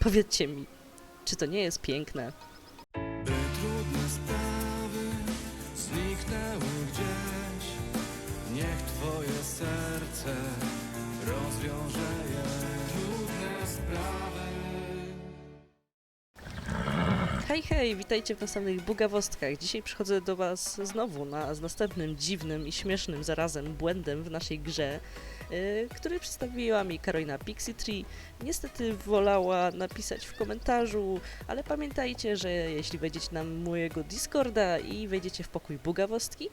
Powiedzcie mi, czy to nie jest piękne? By trudne sprawy zniknęły gdzieś Niech twoje serce rozwiąże je Trudne sprawy Hej, hej, witajcie w następnych bugawostkach. Dzisiaj przychodzę do Was znowu na, z następnym dziwnym i śmiesznym zarazem błędem w naszej grze, który przedstawiła mi Karolina Pixie. Niestety wolała napisać w komentarzu, ale pamiętajcie, że jeśli wejdziecie na mojego Discorda i wejdziecie w pokój bugawostki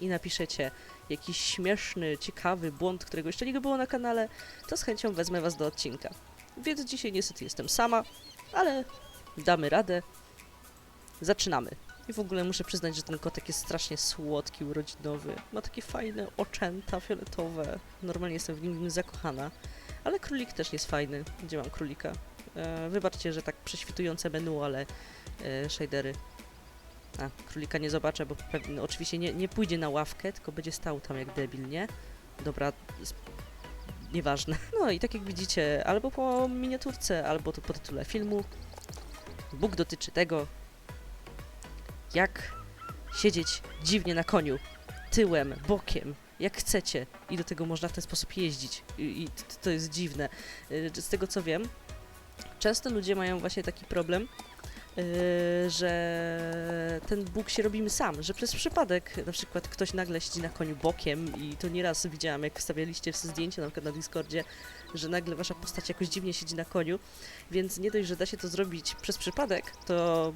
i napiszecie jakiś śmieszny, ciekawy błąd, którego jeszcze nie było na kanale, to z chęcią wezmę Was do odcinka. Więc dzisiaj niestety jestem sama, ale damy radę. Zaczynamy. I w ogóle muszę przyznać, że ten kotek jest strasznie słodki, urodzinowy. Ma takie fajne oczęta fioletowe. Normalnie jestem w nim zakochana. Ale królik też jest fajny. Gdzie mam królika? E, wybaczcie, że tak prześwitujące menu, ale e, shadery. A, królika nie zobaczę, bo pewnie, oczywiście nie, nie pójdzie na ławkę, tylko będzie stał tam jak debil, nie? Dobra, nieważne. No i tak jak widzicie, albo po miniaturce, albo to po tytule filmu, Bóg dotyczy tego, jak siedzieć dziwnie na koniu, tyłem, bokiem, jak chcecie. I do tego można w ten sposób jeździć. I, i to jest dziwne. Y, Z tego co wiem, często ludzie mają właśnie taki problem, y, że ten Bóg się robimy sam, że przez przypadek na przykład ktoś nagle siedzi na koniu bokiem i to nieraz widziałam, jak wstawialiście zdjęcia na przykład na Discordzie, że nagle wasza postać jakoś dziwnie siedzi na koniu, więc nie dość, że da się to zrobić przez przypadek, to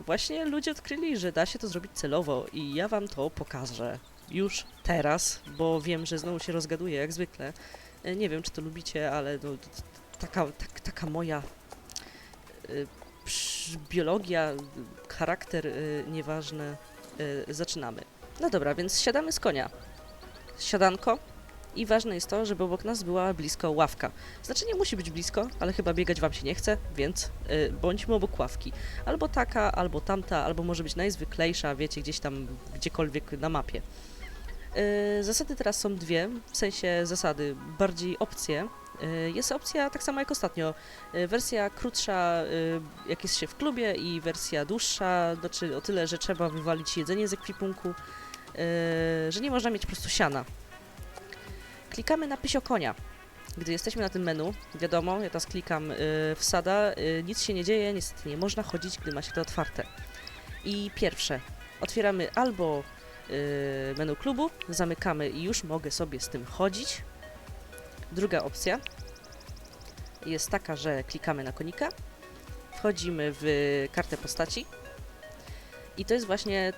właśnie ludzie odkryli, że da się to zrobić celowo i ja wam to pokażę już teraz, bo wiem, że znowu się rozgaduję jak zwykle. E, Nie wiem, czy to lubicie, ale no, taka, tak, taka moja y, biologia, charakter, y, nieważne, y, zaczynamy. No dobra, więc siadamy z konia. Siadanko. I ważne jest to, żeby obok nas była blisko ławka. Znaczy nie musi być blisko, ale chyba biegać wam się nie chce, więc y, bądźmy obok ławki. Albo taka, albo tamta, albo może być najzwyklejsza, wiecie, gdzieś tam, gdziekolwiek na mapie. Y, zasady teraz są dwie, w sensie zasady, bardziej opcje. Y, jest opcja tak samo jak ostatnio, y, wersja krótsza, y, jak jest się w klubie i wersja dłuższa, znaczy o tyle, że trzeba wywalić jedzenie z ekwipunku, że nie można mieć po prostu siana. Klikamy na pysio konia. Gdy jesteśmy na tym menu, wiadomo, ja teraz klikam y, wsada, y, nic się nie dzieje, niestety nie można chodzić, gdy ma się to otwarte. I pierwsze, otwieramy albo y, menu klubu, zamykamy i już mogę sobie z tym chodzić. Druga opcja jest taka, że klikamy na konika, wchodzimy w kartę postaci i to jest właśnie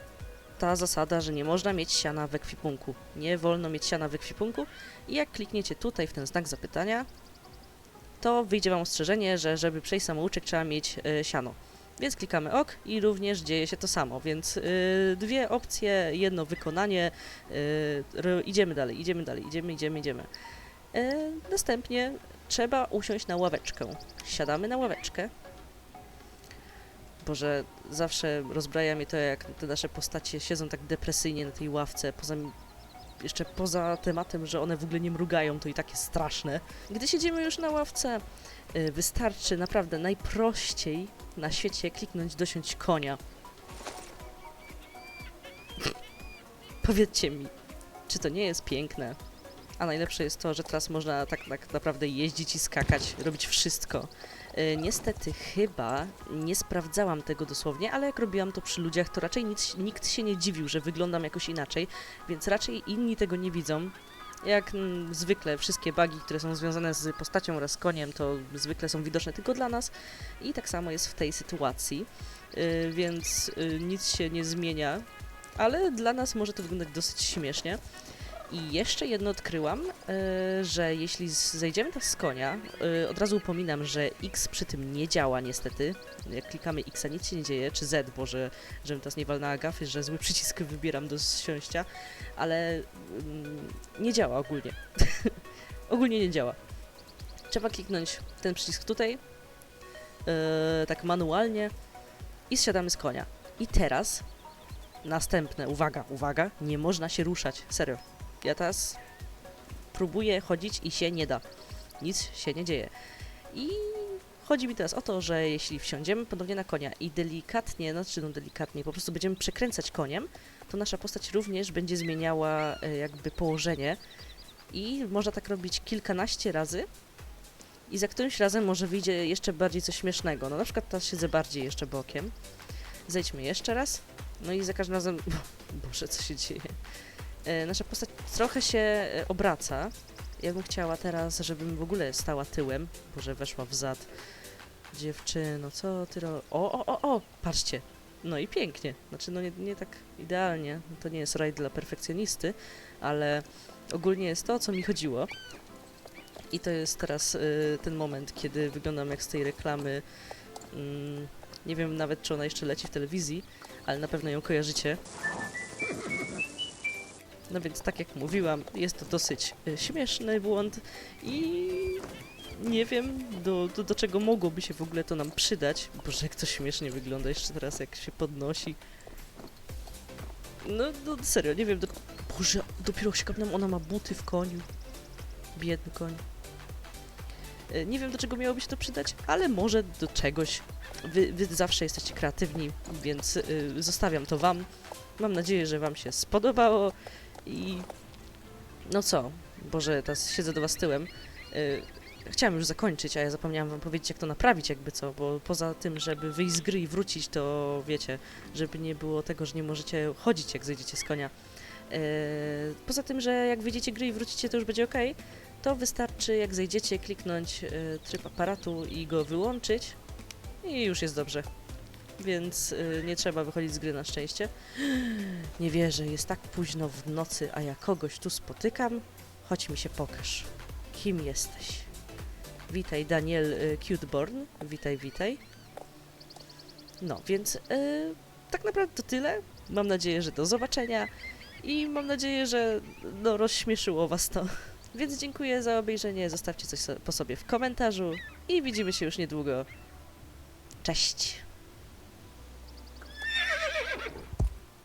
ta zasada, że nie można mieć siana w ekwipunku. Nie wolno mieć siana w ekwipunku i jak klikniecie tutaj w ten znak zapytania, to wyjdzie Wam ostrzeżenie, że żeby przejść samouczek trzeba mieć y, siano. Więc klikamy OK i również dzieje się to samo. Więc y, dwie opcje, jedno wykonanie. Ro- idziemy dalej, idziemy dalej, idziemy, idziemy, idziemy. Następnie trzeba usiąść na ławeczkę. Siadamy na ławeczkę. Boże, zawsze rozbraja mnie to, jak te nasze postacie siedzą tak depresyjnie na tej ławce. Poza jeszcze poza tematem, że one w ogóle nie mrugają, to i tak jest straszne. Gdy siedzimy już na ławce, y, wystarczy naprawdę najprościej na świecie kliknąć dosiąść konia. Powiedzcie mi, czy to nie jest piękne? A najlepsze jest to, że teraz można tak, tak naprawdę jeździć i skakać, robić wszystko. Y, niestety chyba nie sprawdzałam tego dosłownie, ale jak robiłam to przy ludziach, to raczej nic, nikt się nie dziwił, że wyglądam jakoś inaczej, więc raczej inni tego nie widzą. Jak mm, zwykle wszystkie bugi, które są związane z postacią oraz koniem, to zwykle są widoczne tylko dla nas i tak samo jest w tej sytuacji, y, więc y, nic się nie zmienia, ale dla nas może to wyglądać dosyć śmiesznie. I jeszcze jedno odkryłam, y, że jeśli zejdziemy teraz z konia, y, od razu upominam, że X przy tym nie działa niestety. Jak klikamy X, a nic się nie dzieje, czy Z, bo że, żebym teraz nie walnęła gafy, że zły przycisk wybieram do zsiąścia, ale mm, nie działa ogólnie. ogólnie nie działa. Trzeba kliknąć ten przycisk tutaj, y, tak manualnie i zsiadamy z konia. I teraz następne, uwaga, uwaga, nie można się ruszać, serio. Ja teraz próbuję chodzić i się nie da. Nic się nie dzieje. I Chodzi mi teraz o to, że jeśli wsiądziemy ponownie na konia i delikatnie, znaczy no delikatnie, po prostu będziemy przekręcać koniem, to nasza postać również będzie zmieniała e, jakby położenie i można tak robić kilkanaście razy i za którymś razem może wyjdzie jeszcze bardziej coś śmiesznego. No na przykład teraz siedzę bardziej jeszcze bokiem. Zejdźmy jeszcze raz. No i za każdym razem... Boże, co się dzieje? E, nasza postać trochę się e, obraca. Ja bym chciała teraz, żebym w ogóle stała tyłem. Boże, weszła w zad. Dziewczyno, co ty ro... O, o, o, o! Patrzcie! No i pięknie. Znaczy, no nie, nie tak idealnie. To nie jest rajd dla perfekcjonisty, ale ogólnie jest to, o co mi chodziło. I to jest teraz y, ten moment, kiedy wyglądam jak z tej reklamy. Mm, nie wiem nawet, czy ona jeszcze leci w telewizji, ale na pewno ją kojarzycie. No więc, tak jak mówiłam, jest to dosyć y, śmieszny błąd i nie wiem, do, do, do czego mogłoby się w ogóle to nam przydać. Boże, jak to śmiesznie wygląda jeszcze teraz, jak się podnosi. No, no serio, nie wiem, do... Boże, dopiero się kapnąłem, ona ma buty w koniu. Biedny koń. E, Nie wiem, do czego miałoby się to przydać, ale może do czegoś. Wy, wy zawsze jesteście kreatywni, więc y, zostawiam to wam. Mam nadzieję, że wam się spodobało i... No co? Boże, teraz siedzę do was tyłem. Y, chciałam już zakończyć, a ja zapomniałam wam powiedzieć, jak to naprawić, jakby co, bo poza tym, żeby wyjść z gry i wrócić, to wiecie, żeby nie było tego, że nie możecie chodzić, jak zejdziecie z konia. E, poza tym, że jak wyjdziecie gry i wrócicie, to już będzie ok, to wystarczy, jak zejdziecie, kliknąć e, tryb aparatu i go wyłączyć i już jest dobrze. Więc e, nie trzeba wychodzić z gry na szczęście. Nie wierzę, jest tak późno w nocy, a ja kogoś tu spotykam. Chodź mi się pokaż. Kim jesteś? Witaj, Daniel e, Cuteborn. Witaj, witaj. No, więc e, tak naprawdę to tyle. Mam nadzieję, że do zobaczenia i mam nadzieję, że no, rozśmieszyło Was to. Więc dziękuję za obejrzenie. Zostawcie coś po sobie w komentarzu i widzimy się już niedługo. Cześć!